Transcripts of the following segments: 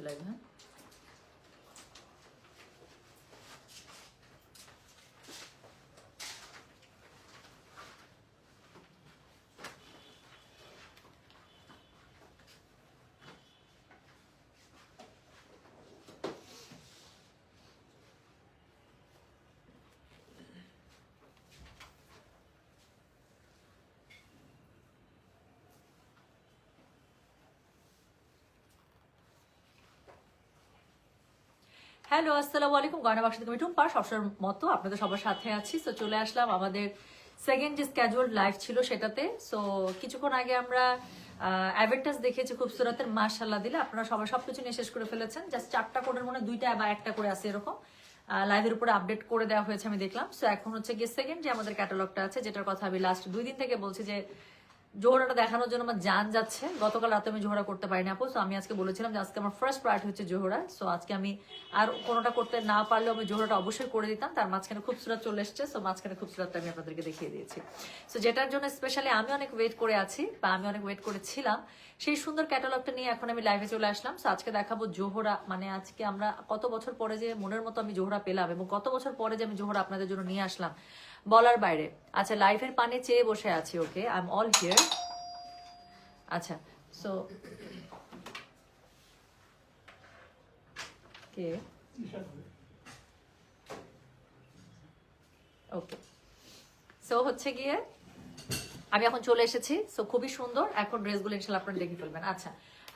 আসতে লাগবে হ্যালো, আসসালামু আলাইকুম। গয়না বাক্স থেকে আমি টুম্পা সবসময় মতো আপনাদের সবার সাথে আছি। তো চলে আসলাম আমাদের সেকেন্ড যে স্ক্যাজুয়াল লাইভ ছিল সেটাতে। সো কিছুক্ষণ আগে আমরা অ্যাডভার্টাইজ দেখেছি খুব সুরাতের মাশাল্লাহ দিলে। আপনারা সবাই সবকিছু নিয়ে শেষ করে ফেলেছেন। জাস্ট চারটা কোডের মনে দুইটা বা একটা করে আছে এরকম। লাইভের উপরে আপডেট করে দেওয়া হয়েছে, আমি দেখলাম। সো এখন হচ্ছে গিয়ে সেকেন্ড যে আমাদের ক্যাটালগটা আছে, যেটার কথা আমি লাস্ট দুই দিন থেকে বলছি যে জোহরাটা দেখানোর জন্য আমার জান যাচ্ছে। গতকাল রাতে আমি জোহরা করতে পারিনি আপু সো আমি আজকে বলেছিলাম যে আজকে আমার ফার্স্ট প্রায়োরিটি হচ্ছে জোহরা। সো আজকে আমি আর কোনোটা করতে না পারলেও আমি জোহরাটা অবশ্যই করে দিতাম। তার মাঝখানে খুব সুরাত চলে এসছে সো মাঝখানে খুবসুরতটা আমি আপনাদেরকে দেখিয়ে দিয়েছি। সো যেটার জন্য স্পেশালি আমি অনেক ওয়েট করে আছি, বা আমি অনেক ওয়েট করেছিলাম, সেই সুন্দর ক্যাটালগটা নিয়ে এখন আমি লাইভে চলে আসলাম। সো আজকে দেখাবো জোহরা মানে আজকে আমরা কত বছর পরে যে মনের মতো আমি জোহরা পেলাম, এবং কত বছর পরে যে আমি জোহরা আপনাদের জন্য নিয়ে আসলাম বলার বাইরে। আচ্ছা লাইভের পানে চেয়ে বসে আছি, okay? I am all here আচ্ছা সো কে? ওকে সো হচ্ছে গিয়ে, আমি এখন চলে এসেছি। সো খুবই সুন্দর। এখন ড্রেসগুলো ইনশাল্লাহ আপনারা দেখে ফেলবেন। আচ্ছা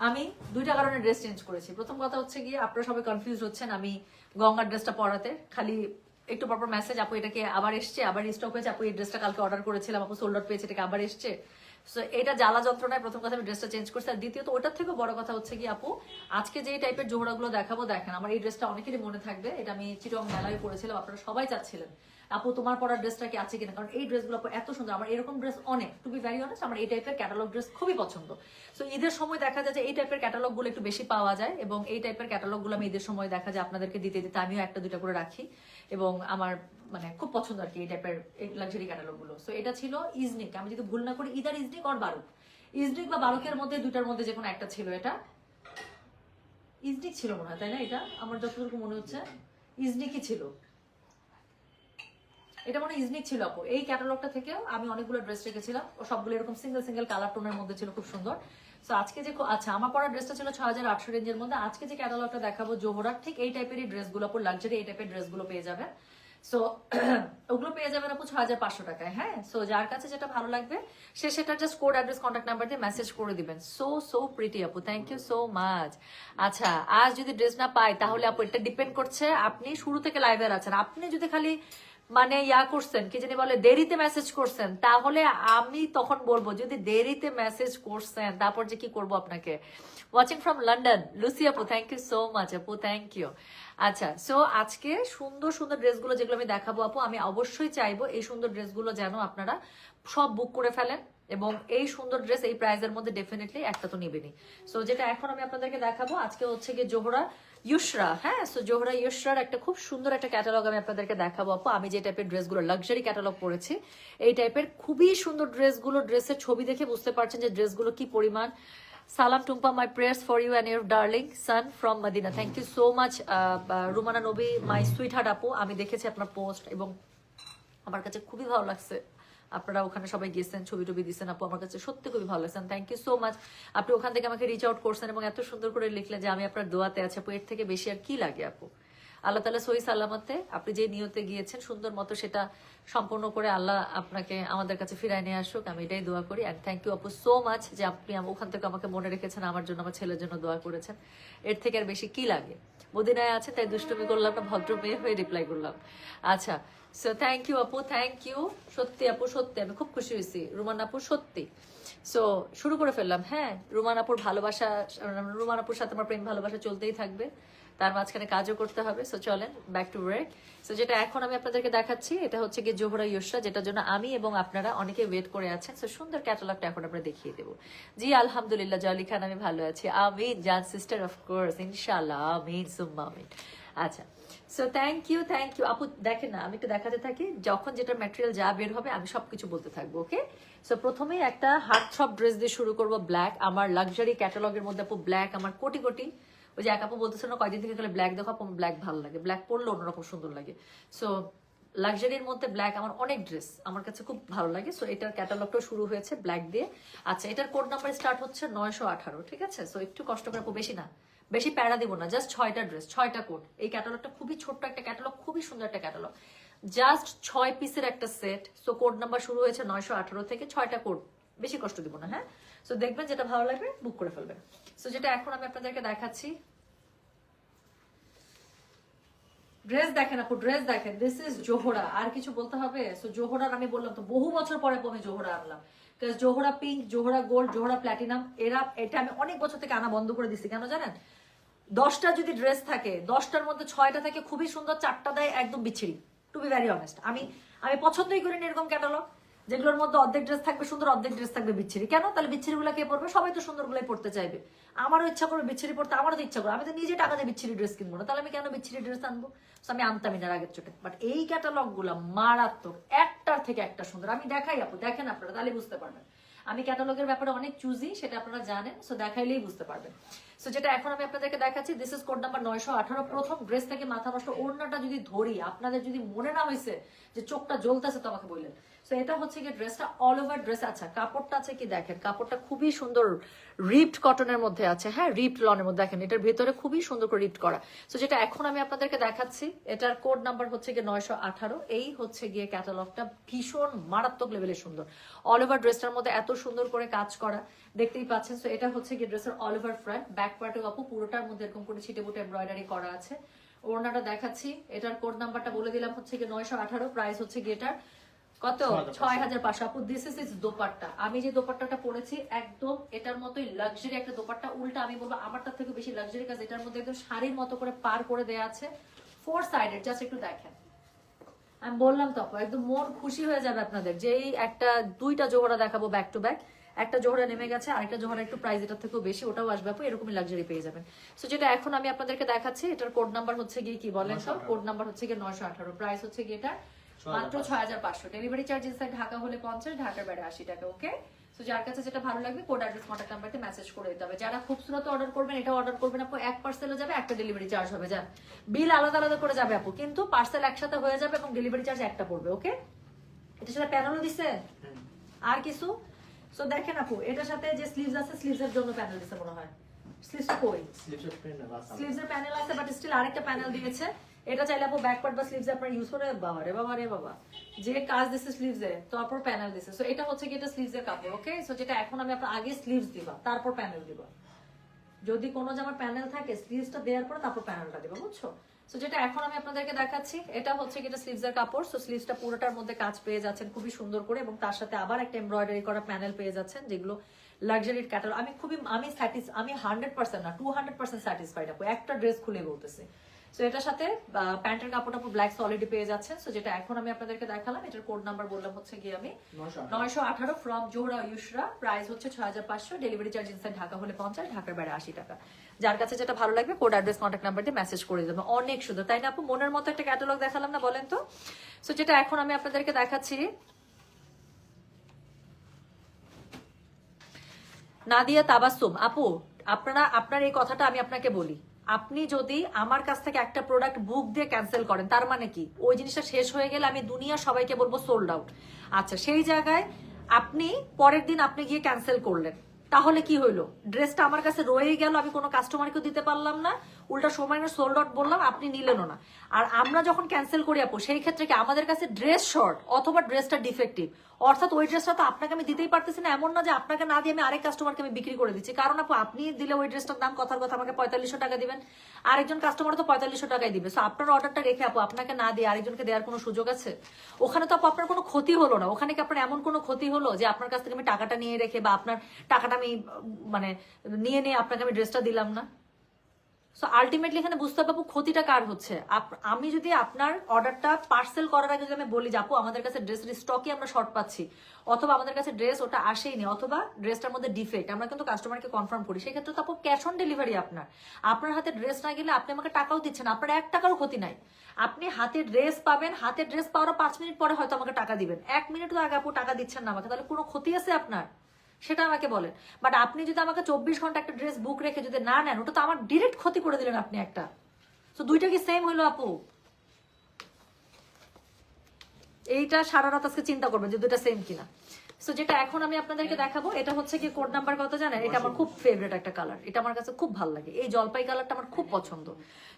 আমি দুইটা কারণে ড্রেস চেঞ্জ করেছি। প্রথম কথা হচ্ছে গিয়ে, আপনারা সবাই কনফিউজ হচ্ছেন আমি গঙ্গার ড্রেসটা পরাতে। খালি একটু পরপর মেসেজ আপু, এটাকে আবার এসছে, আবার স্টক হয়েছে। আপু, এই ড্রেসটা কালকে অর্ডার করেছিলাম, আপু সোল্ড আউট পেয়েছে, এটাকে আবার এসছে। সো এটা জ্বালা যন্ত্রণায় প্রথম কথা আমি ড্রেসটা চেঞ্জ করছি। আর দ্বিতীয়ত, ওটার থেকেও বড় কথা হচ্ছে কি, আপু, আজকে যে টাইপের জোহরাগুলো দেখাবো, দেখেন, আমার এই ড্রেসটা অনেকেরই মনে থাকবে। এটা আমি চিরং মেলায় পরেছিলাম, আপনারা সবাই চাচ্ছিলেন। আপু, তোমার পরার ড্রেসটা কি আছে কিনা? কারণ এই ড্রেসগুলো আপু, এত সুন্দর। আমার এরকম ড্রেস অনেক। টু বি ভ্যারি অনেস্ট আমার এই টাইপের ক্যাটালগ ড্রেস খুবই পছন্দ। সো ঈদের সময় দেখা যায় যে এই টাইপের ক্যাটালগগুলো একটু বেশি পাওয়া যায় এবং এই টাইপের ক্যাটালগগুলো আমি ঈদের সময় দেখা যায় আপনাদেরকে দিতে দিতে আমিও একটা দুটা করে রাখি। এবং আমার মানে খুব পছন্দ আর কি এই টাইপের লাক্সারি ক্যাটালগগুলো। সো এটা ছিল ইজনিক আমি যদি ভুল না করি ইদার ইজনিক আর বারুক ইজনিক বা বারুকের মধ্যে দুটার মধ্যে যে কোনো একটা ছিল এটা। ইজনিক ছিল মনে হয়, তাই না এটা? আমার যতটুকু মনে হচ্ছে ইজনিকই ছিল। এটা মনে ইজনিক ছিল আপু এই ক্যাটালগটা থেকেও আমি অনেকগুলো ড্রেস রেখেছিলাম। ও সবগুলো এরকম সিঙ্গেল সিঙ্গেল কালার টোনের মধ্যে ছিল, খুব সুন্দর। তো আজকে যে আচ্ছা আমার পরা ড্রেসটা ছিল ছ হাজার আটশো রেঞ্জের মধ্যে। আজকে যে ক্যাটালগটা দেখাবো, জোহরার, ঠিক এই টাইপেরই ড্রেসগুলো আপু লাক্সারি এই টাইপের ড্রেসগুলো পেয়ে যাবেন। সো ওগুলো পেয়ে যাবেন আপু ছ হাজার পাঁচশো টাকায় হ্যাঁ? সো যার কাছে যেটা ভালো লাগবে, সে সেটা just code address contact number দিয়ে মেসেজ করে দিবেন। সো সো প্রিটি আপু থ্যাংক ইউ সো মাচ আচ্ছা আজ যদি ড্রেস না পাই, তাহলে আপু, এটা ডিপেন্ড করছে, আপনি শুরু থেকে লাইভে আছেন। আপনি যদি খালি মানে ইয়া করছেন, কি জানি বলে, দেরিতে মেসেজ করছেন। তাহলে আমি তখন বলব, যদি দেরিতে মেসেজ করছেন, তারপর যে কি করব আপনাকে? ওয়াচিং ফ্রম লন্ডন লুসি আপু থ্যাংক ইউ সো মাচ আপু থ্যাংক ইউ আচ্ছা সো আজকে সুন্দর সুন্দর ড্রেসগুলো যেগুলো আমি দেখাবো আপু আমি অবশ্যই চাইব এই সুন্দর ড্রেসগুলো যেন আপনারা সব বুক করে ফেলেন এবং এই সুন্দর ড্রেস এই প্রাইজের মধ্যে ডেফিনেটলি একটা তো নিবেনি সো যেটা এখন আমি আপনাদেরকে দেখাবো, আজকে হচ্ছে গিয়ে জোহরা ইউসরা হ্যাঁ? সো জোহরা ইউসরার একটা খুব সুন্দর একটা ক্যাটালগ আমি আপনাদেরকে দেখাবো। আপু, আমি যে টাইপের ড্রেসগুলো লাক্সারি ক্যাটালগ পরেছি, এই টাইপের খুবই সুন্দর ড্রেসগুলো ড্রেসের ছবি দেখে বুঝতে পারছেন যে ড্রেসগুলো কি পরিমাণ। সালাম Tumpa my prayers for you and your darling son from Medina thank you so much Rumana Nabi my sweet heart আপু। আমি দেখেছি আপনার পোস্ট এবং আমার কাছে খুবই ভালো লাগছে। আপনারা ওখানে সবাই গেছেন ছবি টবি দিচ্ছেন আপু আমার কাছে সত্যি খুবই ভালো লাগছেন থ্যাংক ইউ সো মাচ আপনি ওখান থেকে আমাকে রিচ আউট করছেন এবং এত সুন্দর করে লিখলেন যে আমি আপনার দোয়াতে আছি। আপু, এর থেকে বেশি আর কি লাগে, আপু? আল্লাহ তালা সহি সাল্লামতে আপনি যে নিয়তে গিয়েছেন সুন্দর মতো সেটা সম্পূর্ণ করে আল্লাহ আপনাকে আমাদের কাছে ফিরাই নিয়ে আসুক। আমি এটাই দোয়া করি অ্যান্ড থ্যাংক ইউ আপু সো মাচ যে আপনি ওখান থেকে আমাকে মনে রেখেছেন, আমার জন্য, আমার ছেলের জন্য দোয়া করেছেন। এর থেকে আর বেশি কি লাগে? মদিনায় আছে, তাই দুষ্টুমি করলাম না, ভদ্র মেয়ে হয়ে রিপ্লাই করলাম। আচ্ছা সো থ্যাংক ইউ আপু থ্যাংক ইউ সত্যি আপু, সত্যি, আমি খুব খুশি হয়েছি। রুমান আপু, সত্যি। সো শুরু করে ফেললাম হ্যাঁ রুমান আপুর ভালোবাসা, রুমান আপুর সাথে আমার প্রেম ভালোবাসা চলতেই থাকবে। তার মাঝখানে কাজও করতে হবে। সো চলেন ব্যাক টু ওয়ার্ক সো যেটা এখন আমি আপনাদেরকে দেখাচ্ছি, এটা হচ্ছে গিয়ে জোহরা ইয়সরা যেটার জন্য আমি এবং আপনারা অনেকে ওয়েট করে আছেন। সো সুন্দর ক্যাটালগটা এখন আমরা দেখিয়ে দেবো। জি, আলহামদুলিল্লাহ, জলি খান, আমি ভালো আছি। আমিন, জান সিস্টার অফ কোর্স ইনশাল্লাহ আমিন, সুম্মা, আমিন। আচ্ছা so thank you thank you আপু, দেখেন না, আমি একটু দেখাতে থাকি, যখন যেটা ম্যাটেরিয়াল যা বের হবে, আমি সবকিছু বলতে থাকব ওকে সো প্রথমেই একটা হার্ট সব ড্রেস দিয়ে শুরু করব ব্ল্যাক আমার লাক্সারি ক্যাটালগের মধ্যে, আপু ব্ল্যাক আমার কোটি কোটি ওই যে এক আপু বলতেছে না, কয়দিন থেকে ব্ল্যাক দেখো ব্ল্যাক ভালো লাগে। ব্ল্যাক পরলে অন্যরকম সুন্দর লাগে। সো লাক্সারির মধ্যে ব্ল্যাক আমার অনেক ড্রেস আমার কাছে খুব ভালো লাগে। সো এটার ক্যাটালগটাও শুরু হয়েছে ব্ল্যাক দিয়ে। আচ্ছা এটার কোড নাম্বার স্টার্ট হচ্ছে নয়শো আঠারো, ঠিক আছে? সো একটু কষ্ট করে বেশি না, বেশি প্যারা দিব না জাস্ট ছয়টা ড্রেস ছয়টা কোড এই ক্যাটালগটা খুবই ছোট্ট একটা ক্যাটালগ খুবই সুন্দর একটা ক্যাটালগ জাস্ট ছয় পিসের একটা সেট সো কোড নাম্বার শুরু হয়েছে নয়শো আঠারো থেকে, ছয়টা কোড বেশি কষ্ট দিব না হ্যাঁ? সো দেখবেন যেটা ভালো লাগবে বুক করে ফেলবেন। সো যেটা এখন আমি আপনাদেরকে দেখাচ্ছি। ড্রেস দেখেন আপু ড্রেস দেখেন। দিস ইজ জোহরা আর কিছু বলতে হবে? সো জোহরার আমি বললাম তো, বহু বছর পরে আমি জোহরা আনলাম। Zohra pink Zohra gold Zohra platinum এরা, এটা আমি অনেক বছর থেকে আনা বন্ধ করে দিছি, কেন জানেন? দশটা যদি ড্রেস থাকে, দশটার মধ্যে ছয়টা থাকে, খুবই সুন্দর, চারটা দেয়, একদম বিচ্ছিরি। টু বি ভ্যারি অনেস্ট আমি আমি পছন্দই করি না এরকম ক্যাটালগ যেগুলোর মধ্যে অর্ধেক ড্রেস থাকবে সুন্দর, অর্ধেক ড্রেস থাকবে বিচ্ছিরি। কেন? তাহলে বিচ্ছিরি গুলা কে পড়বে সবাই তো সুন্দর গুলাই পড়তে চাইবে। আমারও ইচ্ছা করবে বিচ্ছিরি পড়তে আমারও তো ইচ্ছা করে আমি তো নিজে টাকা দিয়ে বিচ্ছিরি ড্রেস কিনবো না। তাহলে আমি কেন বিচ্ছিরি ড্রেস আনব? আমি আনতামই না আগের চোটে। বাট এই ক্যাটালগগুলা মারাত্মক, একটার থেকে একটা সুন্দর। আমি দেখাই আপু, দেখেন আপনারা, তাহলে বুঝতে পারবেন। আমি ক্যাটালগের ব্যাপারে অনেক চুজি সেটা আপনারা জানেন সো দেখাইলেই বুঝতে পারবেন। সো যেটা এখন আমি আপনাদেরকে দেখাচ্ছি দিস ইজ কোড নাম্বার নয়শো আঠারো। প্রথম ড্রেস থেকে মাথা নষ্ট ওড়নাটা যদি ধরি, আপনাদের যদি মনে না হয়েছে যে চোখটা জ্বলতেছে, তো আমাকে বললেন। সো এটা হচ্ছে কি ড্রেসটা অল ওভার ড্রেস আচ্ছা কাপড়টা আছে কি দেখেন, কাপড়টা খুবই সুন্দর রিপড কটনের মধ্যে আছে। হ্যাঁ রিপড লনের মধ্যে দেখেন, এটার ভেতরে খুবই সুন্দর করে রিপড করা। সো যেটা এখন আমি আপনাদেরকে দেখাচ্ছি, এটার কোড নাম্বার হচ্ছে গিয়ে নয়শো আঠারো। এই হচ্ছে গিয়ে ক্যাটালগটা ভীষণ মারাত্মক লেভেলে সুন্দর। অল ওভার ড্রেসটার মধ্যে এত সুন্দর করে কাজ করা, দেখতেই পাচ্ছেন। সো এটা হচ্ছে গিয়ে ড্রেসের অল ওভার ফ্রন্ট ব্যাক পার্টে আপু পুরোটার মধ্যে এরকম করে ছিটে বুটে এমব্রয়ডারি করা আছে। ওড়নাটা দেখাচ্ছি, এটার কোড নাম্বারটা বলে দিলাম হচ্ছে গিয়ে নয়শো আঠারো। প্রাইস হচ্ছে গিয়ে এটার কত? ছয় হাজার পাঁচশো। আপু দিস ইস ইস দোপাট্টা। আমি যে দোপাট্টাটা পরেছি একদম এটার মতোই লাক্সারি একটা দোপাট্টা। উল্টা আমি বলব আমারটার থেকে বেশি লাক্সারি কাজ এটার মধ্যে একদম শাড়ির মতো করে পার করে দেয়া আছে। ফোর সাইডেড জাস্ট একটু দেখেন। আমি বললাম তো আপু, একদম মন খুশি হয়ে যাবে আপনাদের যে এই একটা দুইটা জোহরা দেখাবো ব্যাক টু ব্যাক একটা জোহরা নেমে গেছে আরেকটা জোহরা একটু প্রাইস এটার থেকেও বেশি ওটাও আসবে আপু এরকমই লাক্সারি পেয়ে যাবেন। সো যেটা এখন আমি আপনাদেরকে দেখাচ্ছি এটার কোড নাম্বার হচ্ছে গিয়ে কি বলেন সব? কোড নাম্বার হচ্ছে গিয়ে নয়শো আঠারো। প্রাইস হচ্ছে গিয়ে এটা মাত্র ছয় হাজার পাঁচশো। ডেলিভারি চার্জ ইনসাইড ঢাকা হলে পঞ্চাশ ঢাকার বাইরে আশি টাকা ওকে সো যার কাছে যেটা ভালো লাগবে কোড অ্যাড্রেস কন্ট্যাক্ট নাম্বারতে মেসেজ করে দিতে হবে। যারা খুবসুরত অর্ডার করবেন এটা অর্ডার করবেন আপু এক পার্সেলে যাবে একটা ডেলিভারি চার্জ হবে যান। বিল আলাদা আলাদা করে যাবে আপু কিন্তু পার্সেল একসাথে হয়ে যাবে এবং ডেলিভারি চার্জ একটা পড়বে ওকে এটার সাথে প্যানেলও দিচ্ছে আর কিছু? সো দেখেন আপু এটার সাথে যে স্লিভস আছে স্লিভস এর জন্য প্যানেল দিচ্ছে মনে হয়। স্লিভসটা কই? স্লিভস এর প্যানেল আছে। বাট স্টিল আরেকটা প্যানেল দিয়েছে। এটা চাইলে আপু ব্যাক পার্ট বা স্লিভস আপনার ইউজ করে বাবা রে বাবা। রে বাবা যে কাজ দিছে স্লিভস এ তারপর প্যানেল দিছে। সো এটা হচ্ছে কি এটা স্লিভস এর কাপড় ওকে সো যেটা এখন আমি আপনার আগে স্লিভস দিবা, তারপর প্যানেল দিবা। যদি কোনো জামার প্যানেল থাকে স্লিভসটা দেওয়ার পর তারপর প্যানেলটা দিবা, বুঝছ? সো যেটা এখন আমি আপনাদেরকে দেখাচ্ছি, এটা হচ্ছে কি এটা স্লিভস এর কাপড়। সো স্লিভসটা পুরোটার মধ্যে কাজ পেয়ে যাচ্ছেন খুবই সুন্দর করে এবং তার সাথে আবার একটা এমব্রয়ডারি করা প্যানেল পেয়ে যাচ্ছেন, যেগুলো লাক্সারির ক্যাটালগ আমি খুবই, আমি স্যাটিস আমি হান্ড্রেড পার্সেন্ট না টু হান্ড্রেড পার্সেন্ট স্যাটিসফাইড আপু। একটা ড্রেস খুলে বলতেছি। সো এটার সাথে প্যান্টের কাপড়টা আপু ব্ল্যাক সলিডি পেয়ে যাচ্ছেন। সো যেটা এখন আমি আপনাদেরকে দেখালাম এটার কোড নাম্বার বললাম হচ্ছে গিয়ে আমি নয়শো আঠারো। ফ্রম জোহরা ইউসরা প্রাইস হচ্ছে ছয় হাজার পাঁচশো। ডেলিভারি চার্জ ইনসাইড ঢাকা হলে পঞ্চাশ ঢাকার বাইরে আশি টাকা। যার কাছে যেটা ভালো লাগবে কোড অ্যাড্রেস কন্ট্যাক্ট নাম্বার দিয়ে মেসেজ করে দেবে। অনেক সুন্দর। তাই না আপু? মনের মতো একটা ক্যাটালগ দেখালাম না বলেন তো? সো যেটা এখন আমি আপনাদেরকে দেখাচ্ছি নাদিয়া তাবাসুম আপু আপনারা আপনার এই কথাটা আমি আপনাকে বলি। আপনি যদি আমার কাছ থেকে একটা প্রোডাক্ট বুক দিয়ে ক্যান্সেল করেন, তার মানে কি? ওই জিনিসটা শেষ হয়ে গেলে আমি দুনিয়া সবাইকে বলব সোল্ড আউট আচ্ছা সেই জায়গায় আপনি পরের দিন আপনি গিয়ে ক্যান্সেল করলেন। তাহলে কি হইল? ড্রেসটা আমার কাছে রয়ে গেল, আমি কোনো কাস্টমারকে দিতে পারলাম না। উল্টা সময় সোল্ড আউট বললাম, আপনি নিলেনও না। আর আমরা যখন ক্যান্সেল করি আপু, সেই ক্ষেত্রে কি আমাদের কাছে ড্রেস শর্ট অথবা ড্রেসটা ডিফেক্টিভ অর্থাৎ ওই ড্রেসটা তো আপনাকে আমি দিতেই পারতেছি না, এমন না যে আপনাকে না দিয়ে আমি আরেক কাস্টমারকে আমি বিক্রি করে দিচ্ছি। কারণ আপু, আপনি দিলে ওই ড্রেসটার দাম কথার কথা আমাকে পঁয়তাল্লিশশো টাকা দিবেন, আরেকজন কাস্টমার তো পঁয়তাল্লিশশো টাকাই দিবে। সো আপনার অর্ডারটা রেখে আপু, আপনাকে না দিয়ে আরেকজনকে দেওয়ার কোনো সুযোগ আছে? ওখানে তো আপু, আপনার কোনো ক্ষতি হলো না। ওখানে কি আপনার এমন কোনো ক্ষতি হলো যে আপনার কাছ থেকে আমি টাকাটা নিয়ে রেখে বা আপনার টাকাটা আমি মানে নিয়ে নিয়ে আপনাকে আমি ড্রেসটা দিলাম না? সো আলটিমেটলি এখানে বুঝতে পারব ক্ষতিটা কার হচ্ছে? আমি যদি আপনার অর্ডারটা পার্সেল করার আগে যদি আমি বলি যে, আপু, আমাদের কাছে ড্রেসের স্টকে আমরা শর্ট পাচ্ছি, অথবা আমাদের কাছে ড্রেস ওটা আসেইনি অথবা ড্রেসটার মধ্যে ডিফেক্ট আমরা কিন্তু কাস্টমারকে কনফার্ম করি, সেক্ষেত্রে তো ক্যাশ অন ডেলিভারি আপনার। আপনার হাতে ড্রেস না গেলে আপনি আমাকে টাকাও দিচ্ছেন আপনার এক টাকারও ক্ষতি নাই। আপনি হাতে ড্রেস পাবেন, হাতে ড্রেস পাওয়ার পাঁচ মিনিট পরে হয়তো আমাকে টাকা দিবেন। এক মিনিট তো আগে আপু টাকা দিচ্ছেন না আমাকে, তাহলে কোনো ক্ষতি আছে আপনার? সেটা আমাকে বলেন। বাট আপনি যদি আমাকে চব্বিশ ঘণ্টা একটা ড্রেস বুক রেখে যদি না নেন, ওটা তো আমার ডিরেক্ট ক্ষতি করে দিলেন আপনি একটা। তো দুইটা কি সেম হলো আপু? এইটা সারা রাত আজকে চিন্তা করবেন যে দুইটা সেম কিনা। সো যেটা এখন আমি আপনাদেরকে দেখাবো এটা হচ্ছে কি কোড নাম্বার কত জানেন? এটা আমার খুব ফেভারিট একটা কালার এটা আমার কাছে খুব ভালো লাগে। এই জলপাই কালারটা আমার খুব পছন্দ।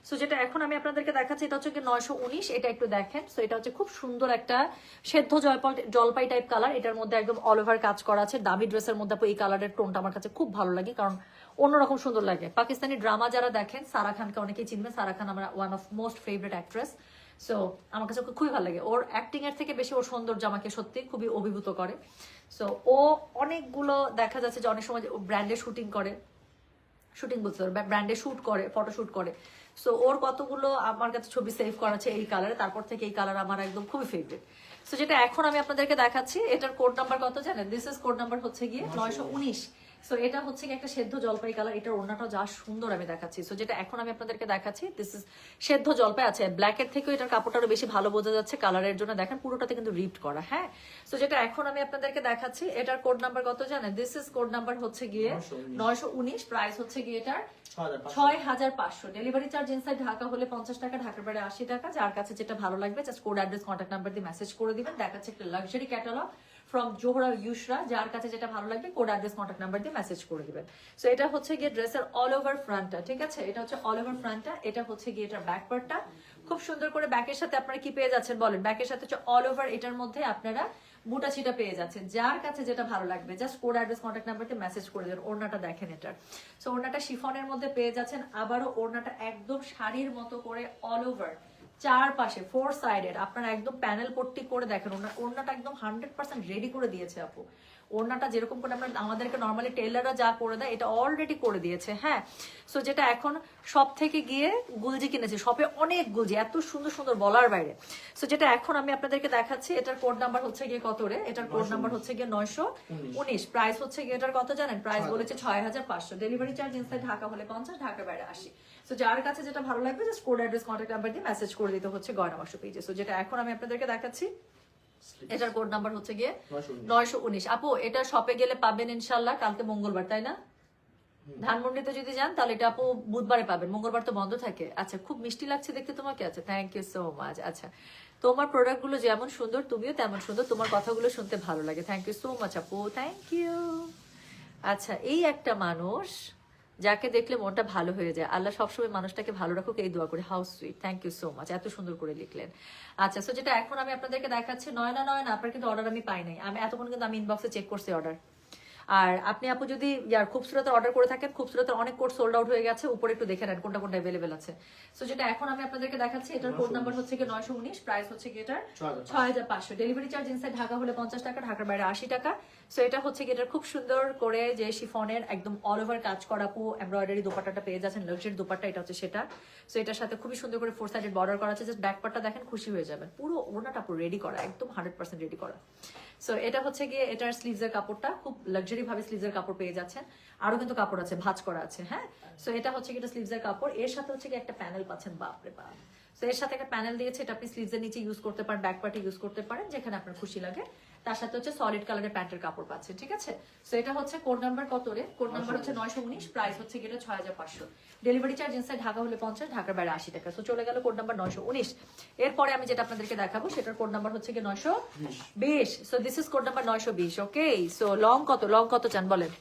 সো যেটা এখন আমি আপনাদেরকে দেখাচ্ছি এটা হচ্ছে কি নয়শো উনিশ। এটা একটু দেখেন। সো এটা হচ্ছে খুব সুন্দর একটা সেদ্ধ জলপাই জলপাই টাইপ কালার এটার মধ্যে একদম অল ওভার কাজ করা আছে। দামি ড্রেসের মধ্যে এই কালারের টোনটা আমার কাছে খুব ভালো লাগে কারণ অন্যরকম সুন্দর লাগে। পাকিস্তানি ড্রামা যারা দেখেন সারা খানকে অনেকেই চিনবেন। সারা খান আমার one of most favourite actress so আমার কাছে খুবই ভালো লাগে। ওর অ্যাক্টিং এর থেকে বেশি ওর সৌন্দর্য আমাকে সত্যি খুবই অভিভূত করে। সো ও অনেকগুলো দেখা যাচ্ছে যে অনেক সময় ব্র্যান্ডে শুটিং করে। শুটিং বলতে পারো ব্র্যান্ডে শুট করে ফটো শুট করে। সো ওর কতগুলো আমার কাছে ছবি সেভ করা আছে এই কালারে তারপর থেকে এই কালার আমার একদম খুবই ফেভারিট সো যেটা এখন আমি আপনাদেরকে দেখাচ্ছি এটার কোড নাম্বার কত জানেন? দিস ইজ কোড নাম্বার হচ্ছে গিয়ে নয়শো উনিশ। সো এটা হচ্ছে একটা সেদ্ধ জলপাই কালার এটার ওড়নাটাও যা সুন্দর আমি দেখাচ্ছি। সো যেটা এখন আমি আপনাদেরকে দেখাচ্ছি দিস ইজ সেদ্ধ জলপাই আছে। ব্ল্যাকের থেকেও এটার কাপড়টা বেশি ভালো বোঝা যাচ্ছে কালারের জন্য দেখেন পুরোটাতে কিন্তু রিপ্ট করা হ্যাঁ? সো যেটা এখন আমি আপনাদেরকে দেখাচ্ছি এটার কোড নাম্বার কত জানেন? দিস ইজ কোড নাম্বার হচ্ছে গিয়ে নয়শো উনিশ। প্রাইস হচ্ছে গিয়ে এটার ছয় হাজার পাঁচশো। ডেলিভারি চার্জ ইনসাইড ঢাকা হলে পঞ্চাশ টাকা ঢাকার বাইরে আশি টাকা। যার কাছে যেটা ভালো লাগবে just code address contact number দিয়ে মেসেজ করে দিবেন দেখাচ্ছে একটা luxury catalogue from Zohra Yusra যার কাছে যেটা ভালো লাগবে কোড অ্যাড্রেস কন্ট্যাক্ট নাম্বার দিয়ে মেসেজ করে দিবেন। সো এটা হচ্ছে গিয়ে ড্রেসের অল ওভার ফ্রন্টটা ঠিক আছে? এটা হচ্ছে অল ওভার ফ্রন্টটা এটা হচ্ছে গিয়ে এটার ব্যাক পার্টটা খুব সুন্দর করে ব্যাকের সাথে আপনারা কি পেয়ে যাচ্ছেন বলেন? ব্যাকের সাথে হচ্ছে অল ওভার এটার মধ্যে আপনারা বুটা ছিটা পেয়ে যাচ্ছেন। যার কাছে যেটা ভালো লাগবে জাস্ট কোড অ্যাড্রেস কন্ট্যাক্ট নাম্বারতে মেসেজ করে দেবেন, ওড়নাটা দেখেন এটার। সো ওড়নাটা শিফনের মধ্যে পেয়ে যাচ্ছেন, আবারও ওড়নাটা একদম শাড়ির মতো করে অল ওভার চারপাশে ফোর সাইডেড আপনারা একদম প্যানেল পট্টি করে দেখেন ওনার ওড়নাটা একদম হান্ড্রেড পার্সেন্ট রেডি করে দিয়েছে আপু। ওড়নাটা যেরকম করে আমরা আমাদেরকে নর্মালি টেলাররা যা করে দেয় এটা অলরেডি করে দিয়েছে হ্যাঁ? সো যেটা এখন সব থেকে গিয়ে গুলজি কিনেছে শপে অনেক গুলজি এত সুন্দর সুন্দর বলার বাইরে। সো যেটা এখন আমি আপনাদেরকে দেখাচ্ছি এটার কোড নাম্বার হচ্ছে গিয়ে কত রে? এটার কোড নাম্বার হচ্ছে গিয়ে নয়শো উনিশ। প্রাইস হচ্ছে গিয়ে এটার কত জানেন? প্রাইস বলেছে ছয় হাজার পাঁচশো। ডেলিভারি চার্জ ইনসাইড ঢাকা হলে পঞ্চাশ ঢাকার বাইরে আসি সো যার কাছে যেটা ভালো লাগবে just code address contact number দিয়ে মেসেজ করে দিতে হচ্ছে গয়না বাসু পেজে সো যেটা এখন আমি আপনাদেরকে দেখাচ্ছি এটার কোড নাম্বার হচ্ছে গিয়ে নয়শো উনিশ। আপু এটা শপে গেলে পাবেন ইনশাল্লাহ কালকে মঙ্গলবার তাই না? ধানমন্ডিতে যদি যান তাহলে এটা আপু বুধবারে পাবেন। মঙ্গলবার তো বন্ধ থাকে। আচ্ছা খুব মিষ্টি লাগছে দেখতে তোমাকে। আচ্ছা থ্যাংক ইউ সো মাচ আচ্ছা তোমার প্রোডাক্টগুলো যেমন সুন্দর তুমিও তেমন সুন্দর। তোমার কথাগুলো শুনতে ভালো লাগে। থ্যাংক ইউ সো মাচ আপু। থ্যাংক ইউ আচ্ছা এই একটা মানুষ যাকে দেখলে মনটা ভালো হয়ে যায়। আল্লাহ সবসময় মানুষটাকে ভালো রাখুক, এই দোয়া করে। How sweet thank you so much এত সুন্দর করে লিখলেন। আচ্ছা সো যেটা এখন আমি আপনাদেরকে দেখাচ্ছি, নয় না নয় না, আপনার কিন্তু অর্ডার আমি পাই নাই। আমি, এতক্ষণ কিন্তু আমি ইনবক্সে চেক করছি অর্ডার আর আপনি আপু যদি ইয়ার খুবসুরতের অর্ডার করে থাকেন খুবসুরতের অনেক কোড সোল্ড আউট হয়ে গেছে উপরে একটু দেখে নেন কোনটা কোনটা অ্যাভেলেবেল আছে। সো যেটা এখন আমি আপনাদেরকে দেখাচ্ছি এটার কোড নাম্বার হচ্ছে কি নয়শো উনিশ প্রাইস হচ্ছে গিয়ে এটার ছয় হাজার পাঁচশো। ডেলিভারি চার্জ ইনসাইড ঢাকা হলে পঞ্চাশ টাকা ঢাকার বাইরে আশি টাকা। সো এটা হচ্ছে কি এটার খুব সুন্দর করে যে শিফনের একদম অল ওভার কাজ করা পু এমব্রয়ডারি দোপাট্টাটা পেয়ে যাচ্ছেন লাক্সারি দোপাট্টা এটা হচ্ছে সেটা। সো এটার সাথে খুবই সুন্দর করে ফোর সাইডেড বর্ডার করা আছে জাস্ট ব্যাক পার্টটা দেখেন খুশি হয়ে যাবেন। পুরো ওনাটা পুরো রেডি করা একদম হান্ড্রেড পার্সেন্ট রেডি করা। সো এটা হচ্ছে গিয়ে এটার স্লিভসের কাপড়টা। খুব লাক্সারি ভাবে স্লিভসের কাপড় পেয়ে যাচ্ছেন। আরও কিন্তু কাপড় আছে, ভাঁজ করা আছে হ্যাঁ? সো এটা হচ্ছে কি এটা স্লিভসের কাপড়। এর সাথে হচ্ছে কি একটা প্যানেল পাচ্ছেন, বাপরে বাপ। সো এর সাথে একটা প্যানেল দিয়েছে, এটা আপনি স্লিভসের নিচে ইউজ করতে পারেন ব্যাক পার্টে ইউজ করতে পারেন, যেখানে আপনার খুশি লাগে। তার সাথে হচ্ছে সলিড কালারের প্যান্টের কাপড় পাচ্ছেন ঠিক আছে? সো এটা হচ্ছে কোড নাম্বার কত রে? কোড নাম্বার হচ্ছে নয়শো উনিশ প্রাইস হচ্ছে গেলে ছয় হাজার পাঁচশো। ডেলিভারি চার্জ ইনসাইড ঢাকা হলে পঞ্চাশ ঢাকার বাইরে আশি টাকা। সো চলে গেল কোড নাম্বার নয়শো উনিশ। এরপরে আমি যেটা আপনাদেরকে দেখাবো সেটার কোড নাম্বার হচ্ছে গিয়ে নয়শো বিশ। So this is code number নয়শো বিশ ওকে সো লং কত লং কত চান বলেন?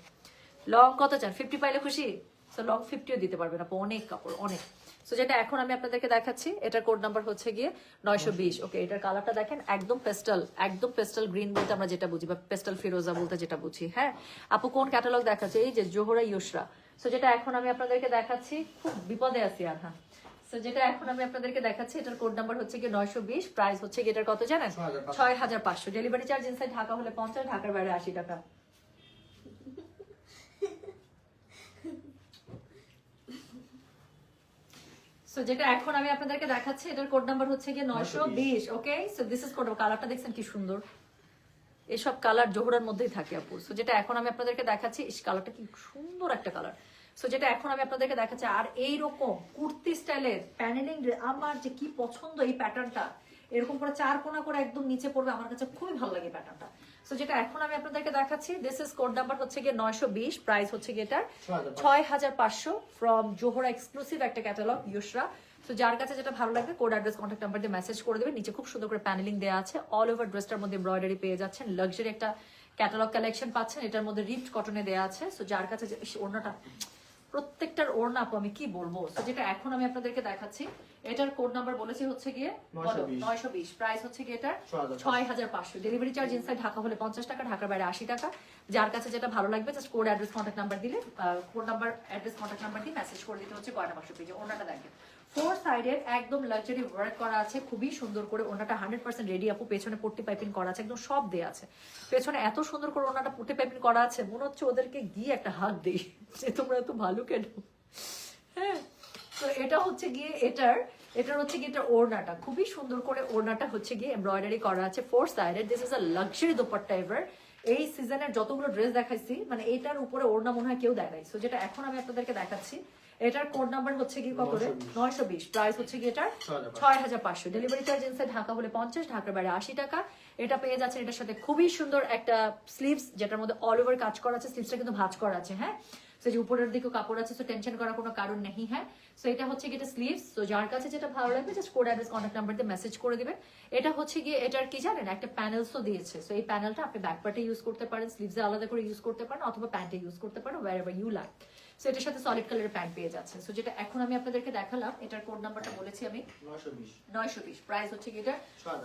লং কত চান? ফিফটি পাইলে খুশি? সো লং ফিফটিও দিতে পারবেন আপু অনেক কাপড় অনেক। সো যেটা এখন আমি আপনাদেরকে দেখাচ্ছি এটার কোড নাম্বার হচ্ছে গিয়ে নয়শো বিশ। ওকে এটার কালারটা দেখেন একদম পেস্টাল একদম পেস্টাল গ্রিন বলতে আমরা যেটা বুঝি বা পেস্টাল ফিরোজা বলতে যেটা বুঝি হ্যাঁ? আপু কোন ক্যাটালগ দেখাচ্ছে? এই যে জোহরা ইউসরা। সো যেটা এখন আমি আপনাদেরকে দেখাচ্ছি খুব বিপদে আছি আর হ্যাঁ সো যেটা এখন আমি আপনাদেরকে দেখাচ্ছি এটার কোড নাম্বার হচ্ছে গিয়ে নয়শো বিশ প্রাইস হচ্ছে গিয়ে এটার কত জানেন? ছয় হাজার পাঁচশো। ডেলিভারি চার্জ ইনসাইড ঢাকা হলে পঞ্চাশ ঢাকার বাইরে আশি টাকা। সো যেটা এখন আমি আপনাদেরকে দেখাচ্ছি এটার কোড নাম্বার হচ্ছে গিয়ে নয়শো বিশ okay so this is code কালারটা দেখছেন কি সুন্দর? এসব কালার জোহরার মধ্যেই থাকে আপু। সো যেটা এখন আমি আপনাদেরকে দেখাচ্ছি এই কালারটা কি সুন্দর একটা কালার সো যেটা এখন আমি আপনাদেরকে দেখাচ্ছি আর এই রকম কুর্তি স্টাইলের প্যানেলিং আমার যে কি পছন্দ এই প্যাটার্নটা এরকম করে চার কোনা করে একদম নিচে পড়বে আমার কাছে খুবই ভালো লাগে প্যাটার্নটা সো যেটা এখন আমি আপনাদেরকে দেখাচ্ছি দিস ইজ কোড নাম্বার হচ্ছে গিয়ে নয়শো বিশ প্রাইস হচ্ছে গিয়ে এটার ছয় হাজার পাঁচশো। ফ্রম জোহরা এক্সক্লুসিভ একটা ক্যাটালগ ইউসরা তো যার কাছে যেটা ভালো লাগবে কোড অ্যাড্রেস কন্ট্যাক্ট নাম্বার দিয়ে মেসেজ করে দেবেন। নিচে খুব সুন্দর করে প্যানেলিং দেওয়া আছে। অল ওভার ড্রেসটার মধ্যে এমব্রয়ডারি পেয়ে যাচ্ছেন। লাক্সারি একটা ক্যাটালগ কালেকশন পাচ্ছেন। এটার মধ্যে রিফট কটনে দেওয়া আছে। সো যার কাছে ওড়নাটা প্রত্যেকটার ওড়না আপু আমি কি বলব? তো যেটা এখন আমি আপনাদেরকে দেখাচ্ছি এটার কোড নাম্বার বলেছি হচ্ছে গিয়ে 920 নয়শো বিশ। প্রাইস হচ্ছে গিয়ে এটার ছয় হাজার পাঁচশো। ডেলিভারি চার্জ ইনসাইড ঢাকা হলে পঞ্চাশ টাকা ঢাকার বাইরে আশি টাকা। যার কাছে যেটা ভালো লাগবে just code address contact number দিলে code number address contact number দিয়ে মেসেজ করে দিতে হচ্ছে কয়টা পাঁচশো পেজে ওনাটা দেখেন। ফোর সাইডের একদম লাক্সারি ওয়ার্ক করা আছে। খুবই সুন্দর করে ওনাটা হান্ড্রেড পার্সেন্ট রেডি আপু, পেছনে পট্টি পাইপিং করা আছে, একদম সব দেয়া আছে। পেছনে এত সুন্দর করে ওনাটা পট্টি পাইপিং করা আছে, মনে হচ্ছে ওদেরকে গিয়ে একটা হাত দিই, যে তোমরা এত ভালো কেন? হ্যাঁ তো এটা হচ্ছে গিয়ে এটার এটার হচ্ছে গিয়ে এটার ওড়নাটা। খুবই সুন্দর করে ওড়নাটা হচ্ছে গিয়ে এমব্রয়ডারি করা আছে ফোর সাইডের this is a luxury dupatta ever এই সিজনের যতগুলো ড্রেস দেখাইছি মানে এটার উপরে ওড়না মনে হয় কেউ দেখাই সো যেটা এখন আমি আপনাদেরকে দেখাচ্ছি এটার কোড নাম্বার হচ্ছে গিয়ে কত রে? 920 নয়শো বিশ। প্রাইস হচ্ছে গিয়ে এটার? 6500 ছয় হাজার পাঁচশো। ডেলিভারি চার্জ ইনসাইড ঢাকা হলে পঞ্চাশ ঢাকার বাইরে আশি টাকা। এটা পেয়ে যাচ্ছেন এটার সাথে খুবই সুন্দর একটা স্লিভস যেটার মধ্যে অল ওভার কাজ করা আছে। স্লিভসটা কিন্তু ভাঁজ করা আছে হ্যাঁ? তো যে উপরের দিকেও কাপড় আছে তো টেনশন করার কোনো কারণ নেই হ্যাঁ? সো এটা হচ্ছে গিয়ে স্লিভস তো যার কাছে যেটা ভালো লাগবে just code address contact number দিয়ে মেসেজ করে দিবেন। এটা হচ্ছে গিয়ে এটার কি জানেন? একটা প্যানেলসও দিয়েছে। সো এই প্যানেলটা আপনি ব্যাক পার্টে ইউজ করতে পারেন স্লিভসে আলাদা করে ইউজ করতে পারেন অথবা প্যান্টে ইউজ করতে পারেন wherever you like so এটার সাথে সলিড কালারের প্যান্ট পেয়ে যাচ্ছে। সো যেটা এখন আমি আপনাদেরকে দেখালাম এটার কোড নাম্বারটা বলেছি আমি। 920 নয়শো বিশ। প্রাইস হচ্ছে কি এটা?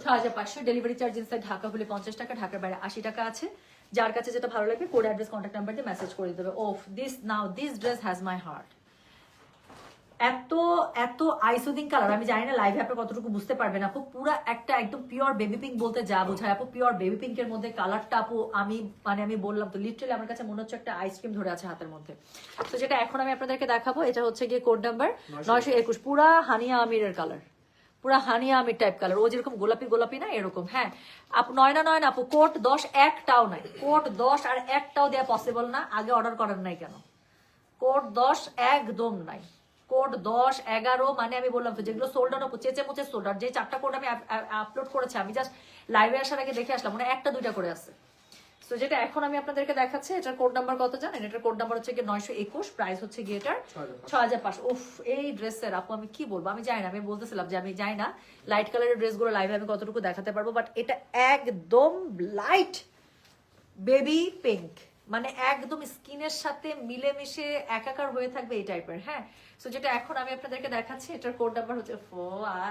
ছ হাজার। পাঁচশো। ডেলিভারি চার্জ ইনসাইড ঢাকা হলে পঞ্চাশ টাকা ঢাকার বাইরে আশি টাকা আছে। যার কাছে যেটা ভালো লাগবে কোড অ্যাড্রেস কন্ট্যাক্ট নাম্বার দিয়ে মেসেজ করে দেবে ওফ this now this dress has my heart এত এত আইসোদিং কালার আমি জানি না লাইভে আপনি কতটুকু বুঝতে পারবেন আপু পুরো একটা একদম পিওর বেবি পিঙ্ক বলতে যা বোঝায় আপু পিওর বেবি পিঙ্কের মধ্যে কালারটা আপু আমি মানে আমি বললাম তো লিটারালি আমার কাছে মনে হচ্ছে একটা আইসক্রিম ধরে আছে হাতের মধ্যে। তো যেটা এখন আমি আপনাদেরকে দেখাবো এটা হচ্ছে গিয়ে কোড নাম্বার নয়শো একুশ। পুরা হানিয়া আমিরের কালার পুরা হানিয়া আমির টাইপ কালার ও যেরকম গোলাপি গোলাপি না এরকম হ্যাঁ। আপু নয় না নয় না আপু কোট দশ একটাও নাই। কোট দশ আর একটাও দেওয়া পসিবল না আগে অর্ডার করার নাই কেন? কোট দশ একদম নাই। কোড দশ এগারো মানে আমি বললাম তো যেগুলো সোল্ড আউট চেচে মুচে সোল্ড আউট যে চারটা কোড আমি আপলোড করেছি আমি জাস্ট লাইভে আসার আগে দেখে আসলাম মানে একটা দুইটা করে আছে। তো যেটা এখন আমি আপনাদেরকে দেখাচ্ছি এটার কোড নাম্বার কত জানেন? এটার কোড নাম্বার হচ্ছে গিয়ে নয়শো একুশ প্রাইস হচ্ছে গিয়ে এটার ছ হাজার পাঁচশো। উফ এই ড্রেসের আপু আমি কি বলব? আমি জানি না আমি বলতেছিলাম যে আমি জানি না লাইট কালারের ড্রেসগুলো লাইভে আমি কতটুকু দেখাতে পারব বাট এটা একদম লাইট বেবি পিঙ্ক মানে একদম স্কিনের সাথে মিলেমিশে একাকার হয়ে থাকবে এই টাইপের হ্যাঁ? সো যেটা এখন আমি আপনাদেরকে দেখাচ্ছি, এটার কোড নাম্বার হচ্ছে ফো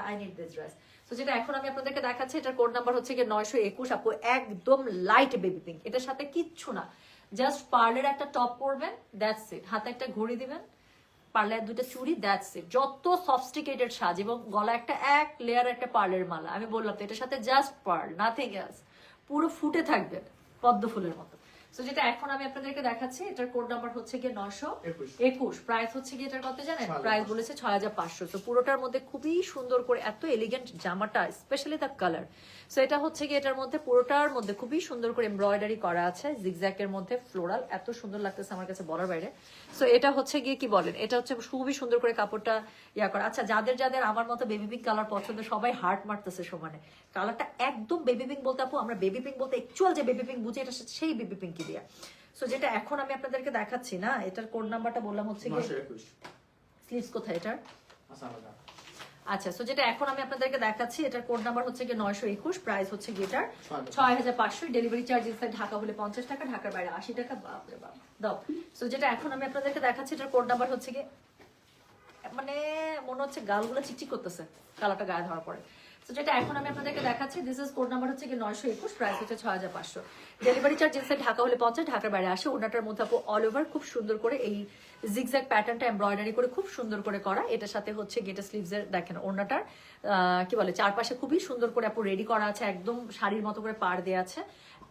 আই নিড দিস ড্রেস তো যেটা এখন আমি আপনাদেরকে দেখাচ্ছি, এটার কোড নাম্বার হচ্ছে গিয়ে নয়শো একুশ, আপু। একদম লাইট বেবি পিঙ্ক এটার সাথে কিচ্ছু না। জাস্ট পার্লের একটা টপ পরবেন দ্যাটস ইট হাতে একটা ঘড়ি দিবেন পার্লার দুটো চুড়ি দ্যাটস ইট যত সফস্টিকেটেড সাজ, এবং গলা একটা এক লেয়ার একটা পার্লের মালা। আমি বললাম তো, এটার সাথে জাস্ট পার্ল নাথিং এলস পুরো ফুটে থাকবেন, পদ্ম ফুলের মতো। সো যেটা এখন আমি আপনাদেরকে দেখাচ্ছি এটার কোড নাম্বার হচ্ছে গিয়ে নশো একুশ। প্রাইস হচ্ছে গিয়ে এটার কত জানেন? প্রাইস বলেছে ছয় হাজার পাঁচশো। তো পুরোটার মধ্যে খুবই সুন্দর করে এত এলিগেন্ট জামাটা স্পেশালি দ্য কালার সো এটা হচ্ছে গিয়ে এটার মধ্যে পুরোটার মধ্যে খুবই সুন্দর করে এমব্রয়ডারি করা আছে জিগজ্যাকের মধ্যে ফ্লোরাল এত সুন্দর লাগতেছে আমার কাছে বলার বাইরে। সো এটা হচ্ছে গিয়ে কি বলেন এটা হচ্ছে খুবই সুন্দর করে কাপড়টা ইয়া করা। আচ্ছা যাদের যাদের আমার মতো বেবি পিঙ্ক কালার পছন্দ সবাই হার্ট মারতেছে সমানে। কালারটা একদম বেবি পিঙ্ক বলতে আপু আমরা বেবি পিঙ্ক বলতে অ্যাকচুয়াল যে বেবি পিঙ্ক বুঝি এটা সেই বেবি পিঙ্কই দিয়া। সো যেটা এখন আমি আপনাদেরকে দেখাচ্ছি না এটার কোড নাম্বারটা বললাম হচ্ছে গিয়ে 921 স্লিভস কোথায় এটার? আচ্ছা সো যেটা এখন আমি আপনাদেরকে দেখাচ্ছি এটার কোড নাম্বার হচ্ছে গিয়ে নয়শো একুশ প্রাইস হচ্ছে গিয়ে এটার ছয় হাজার পাঁচশো। ডেলিভারি চার্জ ইনসাইড ঢাকা হলে পঞ্চাশ টাকা ঢাকার বাইরে আশি টাকা বাপরে বাপ। দাও। সো যেটা এখন আমি আপনাদেরকে দেখাচ্ছি এটার কোড নাম্বার হচ্ছে গিয়ে মানে মনে হচ্ছে গালগুলো চিকচিক করতেছে কালারটা গায়ে ধরার পরে। তো যেটা এখন আমি আপনাদেরকে দেখাচ্ছি দিস ইজ কোড নাম্বার হচ্ছে কি নয়শো একুশ প্রাইস হচ্ছে ছয় হাজার পাঁচশো। ডেলিভারি চার্জ ঢাকা হলে পঞ্চাশ ঢাকার বাইরে আসে ওনাটার মধ্যে অল ওভার খুব সুন্দর করে এই জিগজ্যাগ প্যাটার্নটা এমব্রয়ডারি করে খুব সুন্দর করে করা। এটার সাথে হচ্ছে গেটা স্লিভস এর দেখেন ওনাটার কি বলে চারপাশে খুবই সুন্দর করে আপু রেডি করা আছে একদম শাড়ির মতো করে পার দেওয়া আছে।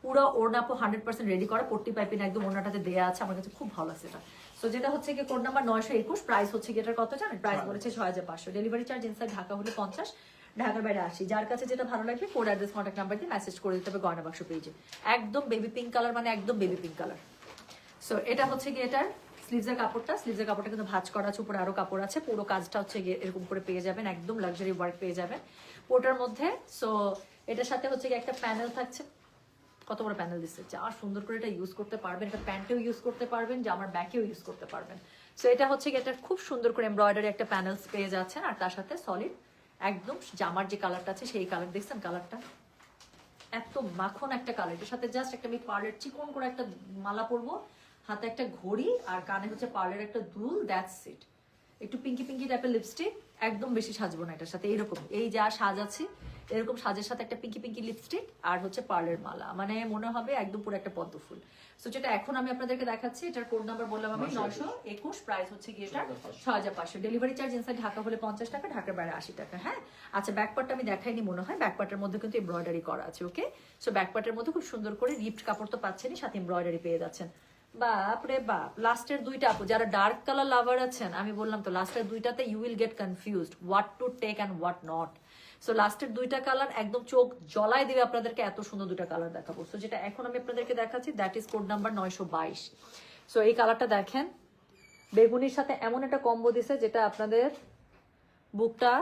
পুরো ওড়না আপু হান্ড্রেড পার্সেন্ট রেডি করা পট্টি পাইপিন একদম ওড়নাটাতে দেওয়া আছে আমার কাছে খুব ভালো লাগছে এটা। সো যেটা হচ্ছে গিয়ে কোড নাম্বার নয়শো একুশ প্রাইস হচ্ছে গিয়ে এটার কত জানেন? প্রাইস বলেছে ছয় হাজার পাঁচশো। ডেলিভারি চার্জ ইনসাইড ঢাকা হলে পঞ্চাশ ঢাকার বাইরে আসি যার কাছে যেটা ভালো লাগবে কোড অ্যাড্রেস কন্ট্যাক্ট নাম্বার দিয়ে মেসেজ করে দিতে হবে গয়না বাক্স পেজে একদম বেবি পিঙ্ক কালার মানে একদম বেবি পিঙ্ক কালার সো এটা হচ্ছে গিয়ে এটার স্লিভসের কাপড়টা স্লিভসের কাপড়টা কিন্তু ভাঁজ করা আছে, উপরে আরও কাপড় আছে, পুরো কাজটা হচ্ছে এরকম করে পেয়ে যাবেন, একদম লাক্সারি ওয়ার্ক পেয়ে যাবেন। পোটার মধ্যে সো এটার সাথে হচ্ছে একটা প্যানেল থাকছে। কত বড় প্যানেল দিচ্ছে? যা সুন্দর করে এটা ইউজ করতে পারবেন, এটা প্যান্টেও ইউজ করতে পারবেন জামার ব্যাকেও ইউজ করতে পারবেন। সো এটা হচ্ছে এটা খুব সুন্দর করে এমব্রয়ডারি একটা প্যানেলস পেয়ে যাচ্ছেন, আর তার সাথে সলিড একদম জামার যে কালারটা আছে, সেই কালার দেখছেন কালারটা এত মাখন একটা কালার এটার সাথে জাস্ট একটা আমি পার্লের চিকন করে একটা মালা পরবো হাতে একটা ঘড়ি আর কানে হচ্ছে পার্লের একটা দুল দ্যাটস ইট একটু পিঙ্কি পিঙ্কি টাইপের লিপস্টিক একদম বেশি সাজবো না এটার সাথে এরকম এই যা সাজাচ্ছি এরকম সাজের সাথে একটা পিঙ্কি পিঙ্কি লিপস্টিক আর হচ্ছে পার্লের মালা। মানে মনে হবে একদম পুরো একটা পদ্ম ফুল। সো যেটা এখন আমি আপনাদেরকে দেখাচ্ছি এটার কোড নাম্বার বললাম আমি নয়শো একুশ। প্রাইস হচ্ছে গিয়ে এটা ছ হাজার পাঁচশো। ডেলিভারি চার্জ ইনসাইড ঢাকা হলে পঞ্চাশ টাকা ঢাকার বাইরে আশি টাকা হ্যাঁ? আচ্ছা ব্যাকপার্টটা আমি দেখাইনি মনে হয় ব্যাকপার্টের মধ্যে কিন্তু এমব্রয়ডারি করা আছে ওকে সো ব্যাকপার্টের মধ্যে খুব সুন্দর করে রিপ্ট কাপড় তো পাচ্ছেনই সাথে এমব্রয়ডারি পেয়ে যাচ্ছেন। বাপ রে বাপ লাস্টের দুইটা আপু যারা ডার্ক কালার লাভার আছেন আমি বললাম তো লাস্টের দুইটাতে you will get confused what to take and what not so লাস্টের দুইটা কালার একদম চোখ জলায় দিবে আপনাদেরকে এত সুন্দর দুইটা কালার দেখাবো। সো যেটা এখন আমি আপনাদেরকে দেখাচ্ছি দ্যাট ইজ কোড নাম্বার নয়শো বাইশ। সো এই কালারটা দেখেন বেগুনির সাথে এমন একটা কম্বো দিছে যেটা আপনাদের বুকটা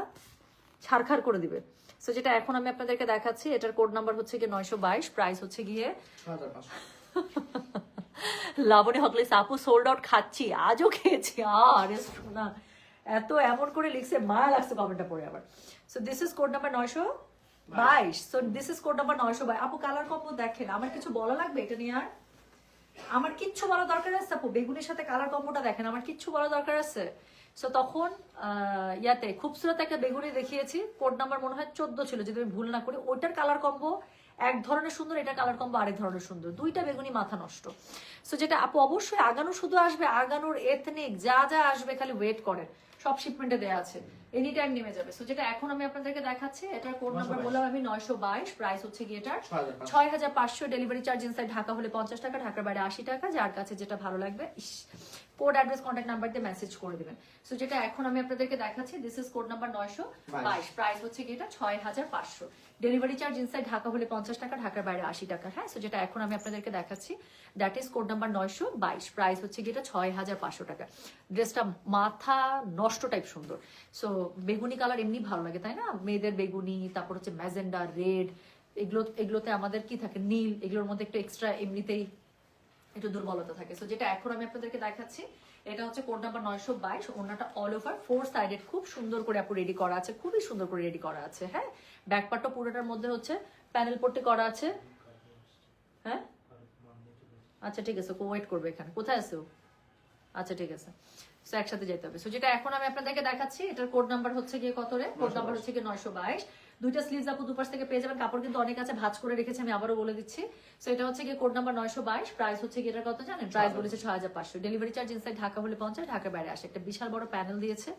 ছারখার করে দিবে। সো যেটা এখন আমি আপনাদেরকে দেখাচ্ছি এটার কোড নাম্বার হচ্ছে গিয়ে নয়শো বাইশ প্রাইস হচ্ছে গিয়ে লাবণী হকলেস আপু সোল্ড আউট খাচ্ছি, আজও খেয়েছি। আরে শোনা এত এমন করে লিখছে মায়া লাগছে কমেন্টটা পড়ে আবার। So this is code number নয়শো বাইশ। So this is code number নয়শো বাইশ। আপু কালার কম্বো দেখেন, আমার কিছু বলা লাগবে এটা নিয়ে আর? আমার কিচ্ছু বলা দরকার আছে, আপু, বেগুনের সাথে কালার কম্বোটা দেখেন, আমার কিচ্ছু বলা দরকার আছে। সো তখন ইয়াতে, খুবসুরত একটা বেগুনি দেখিয়েছি কোড নাম্বার মনে হয় চোদ্দ ছিল, যদি আমি ভুল না করি, ওইটার কালার কম্বো এক ধরনের সুন্দর এটা কালার কম্বো আরেক ধরনের সুন্দর। দুইটা বেগুনি মাথা নষ্ট। সো যেটা আপু অবশ্যই আগানো শুধু আসবে আগানোর এথনিক যা যা আসবে খালি ওয়েট করেন। সব শিপমেন্টে দেওয়া আছে। এনি টাইম নেমে যাবে। সো যেটা এখন আমি আপনাদেরকে দেখাচ্ছি এটার কোড নাম্বার বললাম আমি নয়শো বাইশ প্রাইস হচ্ছে গিয়ে এটার ছয় হাজার পাঁচশো। ডেলিভারি চার্জ ইনসাইড ঢাকা হলে পঞ্চাশ টাকা ঢাকার বাইরে আশি টাকা। যার কাছে যেটা ভালো লাগবে কোড অ্যাড্রেস কন্ট্যাক্ট নাম্বার দিয়ে মেসেজ করে দিবেন। সো যেটা এখন আমি আপনাদেরকে দেখাচ্ছি দিস ইজ কোড নাম্বার নয়শো বাইশ। প্রাইস হচ্ছে কি এটা ছয় হাজার পাঁচশো। ডেলিভারি চার্জ ইনসাইড ঢাকা হলে পঞ্চাশ টাকা, ঢাকার বাইরে আশি টাকা। হ্যাঁ সো যেটা এখন আমি আপনাদেরকে দেখাচ্ছি দ্যাট ইজ কোড নাম্বার নয়শো বাইশ প্রাইস হচ্ছে কি এটা ছয় হাজার পাঁচশো টাকা। ড্রেসটা মাথা নষ্ট টাইপ সুন্দর। সো বেগুনি কালার এমনি ভালো লাগে, তাই না? মেয়েদের বেগুনি, তারপর হচ্ছে ম্যাজেন্ডা, রেড, এগুলো, এগুলোতে আমাদের কি থাকে? নীল, এগুলোর মধ্যে একটু এক্সট্রা এমনিতেই একটু দুর্বলতা থাকে। সো যেটা এখন আমি আপনাদেরকে দেখাচ্ছি এটা হচ্ছে কোড নাম্বার নয়শো বাইশ ওনাটা অল ওভার ফোর সাইডেড খুব সুন্দর করে আপু রেডি করা আছে খুবই সুন্দর করে রেডি করা আছে হ্যাঁ? ব্যাক পার্টটা পুরোটার মধ্যে হচ্ছে প্যানেল পট্টি করা আছে। হ্যাঁ? আচ্ছা ঠিক আছে ওয়েট করবে এখানে। কোথায় আছে ও? আচ্ছা ঠিক আছে। সো একসাথে যেতে হবে। সো যেটা এখন আমি আপনাদেরকে দেখাচ্ছি এটার কোড নাম্বার হচ্ছে গিয়ে কত রে? কোড নাম্বার হচ্ছে গিয়ে নয়শো বাইশ। দুইটা স্লিভস আপু দুপাশ থেকে পেয়ে যাবেন। কাপড় কিন্তু অনেক আছে ভাজ করে রেখেছি আমি আবারও বলে দিচ্ছি। সো এটা হচ্ছে গিয়ে কোড নাম্বার নয়শো বাইশ প্রাইস হচ্ছে গিয়ে এটার কত জানেন? প্রাইস বলেছে ছয় হাজার পাঁচশো। ডেলিভারি চার্জ ইনসাইড ঢাকা হলে পঞ্চাশ ঢাকার বাইরে আসে একটা বিশাল বড় প্যানেল দিয়েছে।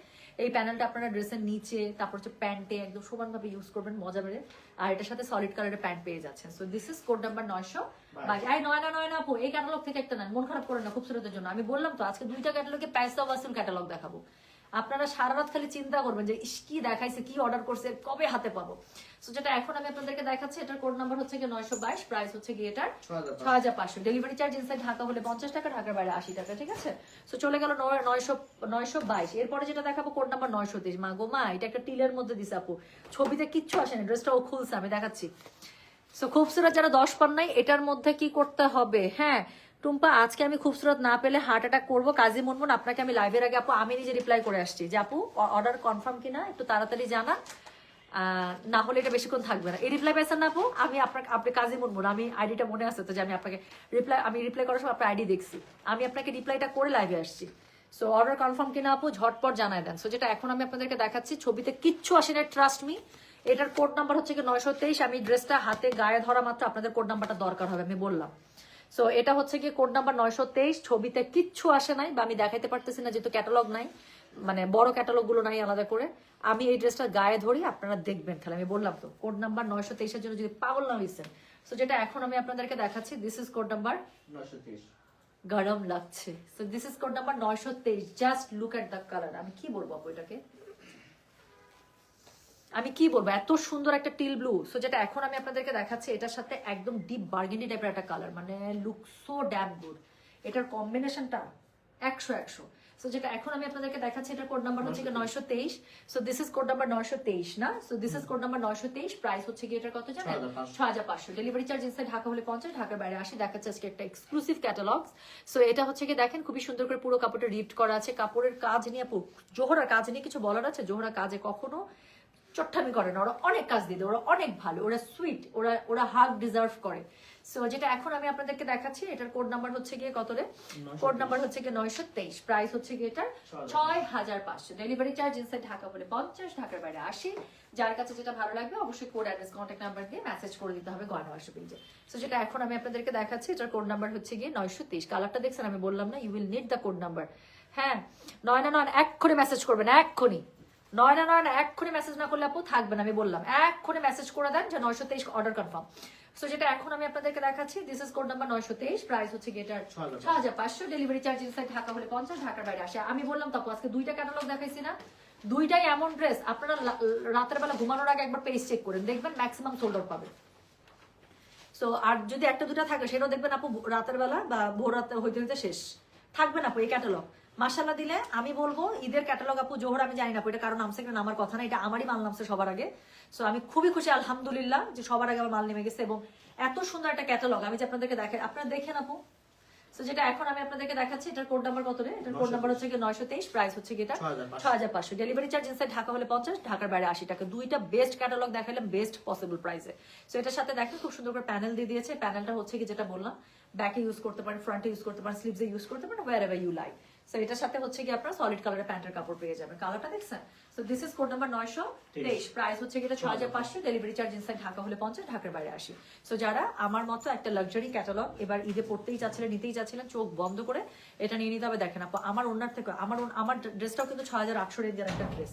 এই প্যানেলটা আপনারা ড্রেসের নিচে তারপর হচ্ছে প্যান্টে একদম সমানভাবে ইউজ করবেন মজা বেড়ে। আর এটার সাথে সলিড কালারের প্যান্ট পেয়ে যাচ্ছেন। So this is code number নয়শো বাইশ। আই নয় না নয় না আপু এই ক্যাটালগ থেকে একটা নেন। মন খারাপ করেন না খুবসুরতের জন্য। আমি বললাম তো আজকে দুইটা ক্যাটালগে প্যাসা ওয়াসিল ক্যাটালগ দেখাবো। আপনারা সারা রাত খালি চিন্তা করবেন যে ইস কি দেখাইছে কি অর্ডার করছে কবে হাতে পাবো? সো যেটা এখন আমি আপনাদেরকে দেখাচ্ছি এটার কোড নাম্বার হচ্ছে গিয়ে নয়শো বাইশ প্রাইস হচ্ছে গিয়ে এটার ছ হাজার পাঁচশো। ডেলিভারি চার্জ ইনসাইড ঢাকা হলে পঞ্চাশ টাকা ঢাকার বাইরে আশি টাকা ঠিক আছে? সো চলে গেল নয়- নয়শো নয়শো বাইশ। এরপরে যেটা দেখাবো কোড নাম্বার নয়শো তেইশ। মা গো মা এটা একটা টিলের মধ্যে দিছে আপু। ছবিতে কিচ্ছু আসেনি ড্রেসটা ও খুলছে আমি দেখাচ্ছি। সো খুবসুরত যারা দশ পান নাই এটার মধ্যে কি করতে হবে? হ্যাঁ টুম্পা, আজকে আমি খুবসুরত না পেলে হার্ট অ্যাটাক করব। কাজী মুনমুন, আপনাকে আমি লাইভের আগে আপু, আমি নিজে রিপ্লাই করে আসছি। যে আপু অর্ডার কনফার্ম কিনা, একটু তাড়াতাড়ি জানান। না হলে এটা বেশিক্ষণ থাকবে না। এই রিপ্লাই পেয়েছেন না আপু? আমি আপনাকে আপনি কাজী মুনমুন, আমি আইডিটা মনে আছে তো যে আমি আপনাকে রিপ্লাই আমি রিপ্লাই করার সময় আপনার আইডি দেখছি। আমি আপনাকে রিপ্লাইটা করে লাইভে আসছি। সো অর্ডার কনফার্ম কিনা আপু, ঝটপট জানাই দেন। সো যেটা এখন আমি আপনাদেরকে দেখাচ্ছি, ছবিতে কিচ্ছু আসে না ট্রাস্ট মি এটার কোড নাম্বার হচ্ছে কি নয়শো তেইশ। আমি ড্রেসটা হাতে, গায়ে ধরা মাত্র আপনাদের কোড নাম্বারটা দরকার হবে, আমি বললাম। সো এটা হচ্ছে কি কোড নাম্বার নয়শো তেইশ ছবিতে কিচ্ছু আসে নাই বা আমি দেখাইতে পারতেছি না যেহেতু ক্যাটালগ নাই মানে বড় ক্যাটালগগুলো নাই আলাদা করে। আমি এই ড্রেসটা গায়ে ধরি আপনারা দেখবেন তাহলে আমি বললাম তো কোড নাম্বার নয়শো তেইশের জন্য যদি পাগল না হয়েছেন সো যেটা এখন আমি আপনাদেরকে দেখাচ্ছি দিস ইজ কোড নাম্বার গরম লাগছে। So this is code number নয়শো তেইশ just look at the colour আমি কি বলব আপু এটাকে? আমি কি বলব এত সুন্দর একটা টিল ব্লু সো যেটা এখন আমি আপনাদেরকে দেখাচ্ছি এটার সাথে একদম ডিপ বার্গেন্ডি টাইপের একটা কালার মানে লুক সো ড্যাম গুড এটার কম্বিনেশনটা একশো একশো। সো যেটা এখন আমি আপনাদেরকে দেখাচ্ছি এটা কোড নাম্বার হচ্ছে নয়শো তেইশ। So this is code number নয়শো তেইশ না? So this is code number নয়শো তেইশ প্রাইস হচ্ছে কি এটার কত জানেন? 6500 ছয় হাজার পাঁচশো। ডেলিভারি চার্জ ইনসাইড ঢাকা হলে পঞ্চাশ ঢাকার বাইরে আসি দেখাচ্ছে আজকে একটা এক্সক্লুসিভ ক্যাটালগ সো এটা হচ্ছে কি দেখেন খুবই সুন্দর করে পুরো কাপড়টা রিফট করা আছে। কাপড়ের কাজ নিয়ে জোহরার কাজ নিয়ে কিছু বলার আছে? জোহরা কাজে কখনো চট্টামি করে না ওরা অনেক কাজ দিয়ে দেয়, ওরা অনেক ভালো ওরা সুইট ওরা ওরা হাগ ডিজার্ভ করে। সো যেটা এখন আমি আপনাদেরকে দেখাচ্ছি এটার কোড নাম্বার হচ্ছে গিয়ে কত রে কোড নাম্বার হচ্ছে গিয়ে নয়শো তেইশ প্রাইস হচ্ছে গিয়ে এটার ছয় হাজার। পাঁচশো। ডেলিভারি চার্জ ইনসাইড ঢাকা বলে পঞ্চাশ ঢাকার বাইরে আশি। যার কাছে যেটা ভালো লাগবে অবশ্যই কোড অ্যাড্রেস কন্ট্যাক্ট নাম্বার দিয়ে মেসেজ করে দিতে হবে গয়না ওয়ার্কশপ পেজে সো যেটা এখন আমি আপনাদেরকে দেখাচ্ছি এটার কোড নাম্বার হচ্ছে গিয়ে নয়শো তেইশ। কালারটা দেখছেন আমি বললাম না you will need the code number হ্যাঁ নয় না নয় এক্ষুনি মেসেজ করবেন এক্ষুনি। নয় না নয় না এক্ষুনি মেসেজ না করলে আপু থাকবে না আমি বললাম। এক্ষুনি মেসেজ করে দেন যে নয়শো তেইশ অর্ডার কনফার্ম সো যেটা এখন আমি আপনাদেরকে দেখাচ্ছি দিস ইজ কোড নাম্বার নয়শো তেইশ প্রাইস হচ্ছে গেটার ছ হাজার পাঁচশো ডেলিভারি চার্জ ইনসাইড ঢাকা হলে পঞ্চাশ ঢাকার বাইরে আসে। আমি বললাম তাপু আজকে দুইটা ক্যাটালগ দেখাইছি না? দুইটাই এমন ড্রেস আপনারা রাতের বেলা ঘুমানোর আগে একবার পেজ চেক করেন দেখবেন ম্যাক্সিমাম সোল্ড আউট পাবেন। সো আর যদি একটা দুটো থাকে সেটাও দেখবেন আপু রাতের বেলা বা ভোর রাতে হইতে হইতে শেষ। থাকবে না আপু এই ক্যাটালগ মাসাল্লাহ দিলে আমি বলব ঈদের ক্যাটালগ আপু জোহর আমি জানি না এটা কারণ নামছে কিনা আমার কথা না এটা আমারই মাল নামছে সবার আগে। সো আমি খুবই খুশি আলহামদুলিল্লাহ যে সবার আগে আমার মাল নেমে গেছে এবং এত সুন্দর একটা ক্যাটালগ আমি যে আপনাদেরকে দেখে আপনারা দেখেন আপু। সো যেটা এখন আমি আপনাদেরকে দেখাচ্ছি এটার কোড নাম্বার কত রে? এটার কোড নাম্বার হচ্ছে কি নয়শো তেইশ প্রাইস হচ্ছে কি এটা 6500 ছয় হাজার পাঁচশো। ডেলিভারি চার্জ ইনসাইড ঢাকা হলে পঞ্চাশ ঢাকার বাইরে আশি টাকা। দুইটা বেস্ট ক্যাটালগ দেখালাম বেস্ট পসিবল প্রাইসে সো এটার সাথে দেখেন খুব সুন্দর করে প্যানেল দিয়ে দিয়েছে। প্যানেলটা হচ্ছে কি যেটা বললাম ব্যাকে ইউজ করতে পারেন ফ্রন্টে ইউজ করতে পারেন স্লিভসে ইউজ করতে পারেন wherever you like so এটার সাথে হচ্ছে কি আপনারা সলিড কালারের প্যান্টের কাপড় পেয়ে যাবেন। কালারটা দেখছেন? So this is code number নয়শো তেইশ। প্রাইস হচ্ছে এটা ছয় হাজার পাঁচশো। ডেলিভারি চার্জ ইনসাইড ঢাকা হলে পঞ্চাশ ঢাকার বাইরে আসি সো যারা আমার মতো একটা লাক্সারি ক্যাটালগ এবার ঈদে পড়তেই চাচ্ছিলেন নিতেই চাচ্ছিলেন চোখ বন্ধ করে এটা নিয়ে নিতে হবে। দেখেন আপু আমার ওনার থেকে আমার আমার ড্রেসটাও কিন্তু ছয় হাজার আটশো রেঞ্জের একটা ড্রেস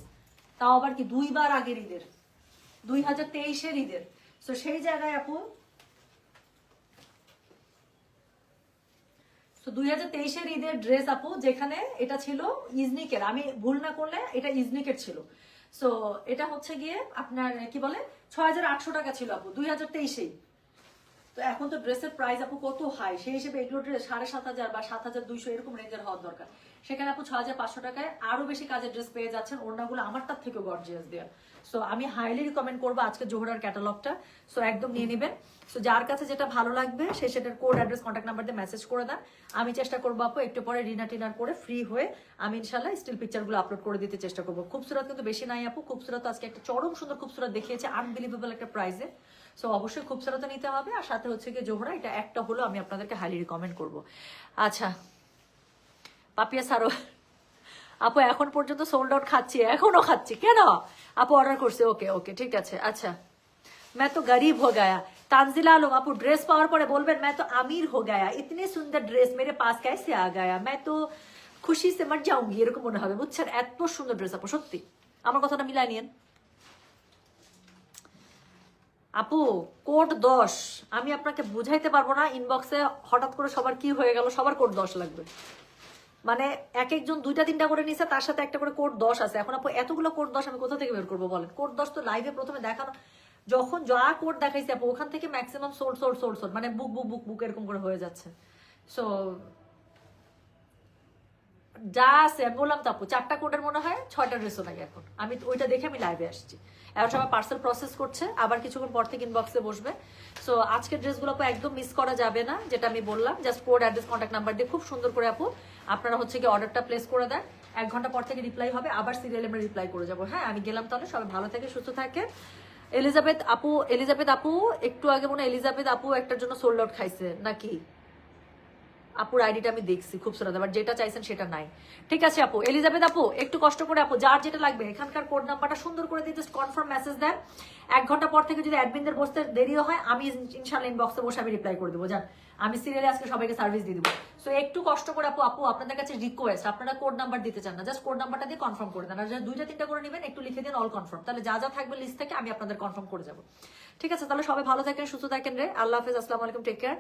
তাও আবার কি দুইবার আগের ঈদের? দুই হাজার তেইশের ঈদের। সো সেই জায়গায় আপু তো দুই হাজার তেইশের ঈদের ড্রেস আপু, যেখানে এটা ছিল ইজনিকের আমি ভুল না করলে এটা ইজনিকের ছিল। সো এটা হচ্ছে গিয়ে আপনার, কি বলে? ছয় আটশো টাকা ছিল আপু, দুই হাজার তেইশেই। তো এখন তো ড্রেসের প্রাইস আপু কত হাই সেই হিসেবে এগুলো ড্রেস সাড়ে সাত হাজার বা সাত হাজার দুইশো এরকম রেঞ্জের হওয়ার দরকার। সেখানে আপু ছ হাজার পাঁচশো টাকায় আরও বেশি কাজের ড্রেস পেয়ে যাচ্ছেন। ওড়নাগুলো আমার তার থেকেও গর্জিয়াস দেওয়ার সো আমি হাইলি রিকমেন্ড করব আজকে জোহরার ক্যাটালগটা সো একদম নিয়ে নেবেন। সো যার কাছে যেটা ভালো লাগবে, সে সেটার কোড অ্যাড্রেস কন্ট্যাক্ট নাম্বার দিয়ে মেসেজ করে দেন। আমি চেষ্টা করব আপু, একটু পরে রিনা টিনার করে ফ্রি হয়ে আমি ইনশাল্লাহ স্টিল পিকচারগুলো আপলোড করে দিতে চেষ্টা করব। খুবসুরত কিন্তু বেশি নাই আপু। খুবসুরত আজকে একটা চরম সুন্দর খুবসুরত দেখিয়েছে আনবিলিভেবল একটা প্রাইজে সো অবশ্যই খুবসুরত নিতে হবে। আর সাথে হচ্ছে গিয়ে জোহরা এটা একটা হলো আমি আপনাদেরকে হাইলি রিকমেন্ড করব। আচ্ছা পাপিয়া সারো আপু এখন পর্যন্ত সোল্ড আউট খাচ্ছি এখনো খাচ্ছি কেন আপু অর্ডার করছে ওকে ওকে ঠিক আছে আচ্ছা मैं तो गरीब हो गया तानजिला आलम আপু ড্রেস পাওয়ার পরে বলবেন मैं तो अमीर हो गया इतने सुंदर ड्रेस मेरे पास कैसे आ गया मैं तो খুশি সে মার যাউঙ্গি এরকম মনে হবে বুঝছেন এত সুন্দর ড্রেস আপু সত্যি আমার কথাটা মিলাই নিয়েন আপু কোড দশ আমি আপনাকে বুঝাইতে পারবো না ইনবক্সে হঠাৎ করে সবার কি হয়ে গেল সবার কোড দশ লাগবে মানে এক একজন দুইটা, তিনটা করে নিছে, তার সাথে একটা করে কোড দশ আছে। এখন আপু, এতগুলো কোড দশ আমি কোথা থেকে বের করব বলেন? কোড দশ তো লাইভে প্রথমে দেখানো। যখন যা কোড দেখাইছে আপু, ওখান থেকে ম্যাক্সিমাম সোর্স সোর্স সোর্স মানে বুক বুক বুক বুক এরকম করে হয়ে যাচ্ছে। সো যা আছে, আমি বললাম তো আপু, চারটা কোডের মনে হয় ছয়টা ড্রেসও নাই এখন। আমি ওইটা দেখে আমি লাইভে আসছি। এখন সবাই পার্সেল প্রসেস করছে, আবার কিছুক্ষণ পর থেকে ইনবক্সে বসবে। সো আজকের ড্রেসগুলো একদম মিস করা যাবে না, যেটা আমি বললাম just code address contact number দিয়ে খুব সুন্দর করে আপু আপনারা হচ্ছে কি অর্ডারটা প্লেস করে দেন। এক ঘণ্টা পর থেকে রিপ্লাই হবে, আবার সিরিয়ালে আমরা রিপ্লাই করে যাব। হ্যাঁ আমি গেলাম তাহলে, সবাই ভালো থেকে, সুস্থ থাকে। এলিজাবেথ আপু এলিজাবেথ আপু, একটু আগে মনে এলিজাবেথ আপু একটার জন্য সোল্ড আউট খাইছে, নাকি? আপুর আইডিটা আমি দেখছি, খুব সুন্দর বাট যেটা চাইছেন সেটা নাই। ঠিক আছে আপু, এলিজাবেথ আপু, একটু কষ্ট করে আপু, যার যেটা লাগবে, এখানকার কোড নাম্বারটা সুন্দর করে দিয়ে জাস্ট কনফার্ম মেসেজ দেন। এক ঘণ্টা পর থেকে যদি অ্যাডমিনদের বসতে দেরিও হয়, আমি ইনশাল্লাহ ইনবক্সে বসে আমি রিপ্লাই করে দেবো জান আমি সিরিয়ালে আজকে সবাইকে সার্ভিস দিয়ে দেবো। সো একটু কষ্ট করে আপু আপু, আপনাদের কাছে রিকোয়েস্ট আপনারা কোড নাম্বার দিতে চান না জাস্ট কোড নাম্বারটা দিয়ে কনফার্ম করে দেন। আর যারা দুইটা, তিনটা করে নেবেন, একটু লিখে দিন অল কনফার্ম তাহলে যা যা থাকবে লিস্ট থেকে আমি আপনাদের কনফার্ম করে যাব। ঠিক আছে, তাহলে সবাই ভালো থাকেন, সুস্থ থাকেন রে। আল্লাহ হাফেজ, আসসালামু আলাইকুম টেক কেয়ার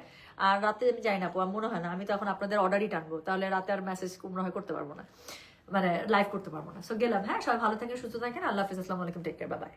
আর রাতে আমি যাই না আপু মনে হয় না, আমি তো এখন আপনাদের অর্ডারই টানবো। তাহলে রাতে আর মেসেজ মনে হয় করতে পারব না। মানে লাইভ করতে পারব না। সো গেলাম হ্যাঁ সবাই ভালো থাকেন, সুস্থ থাকেন। আল্লাহ হাফেজ, আসসালামু আলাইকুম টেক কেয়ার বাই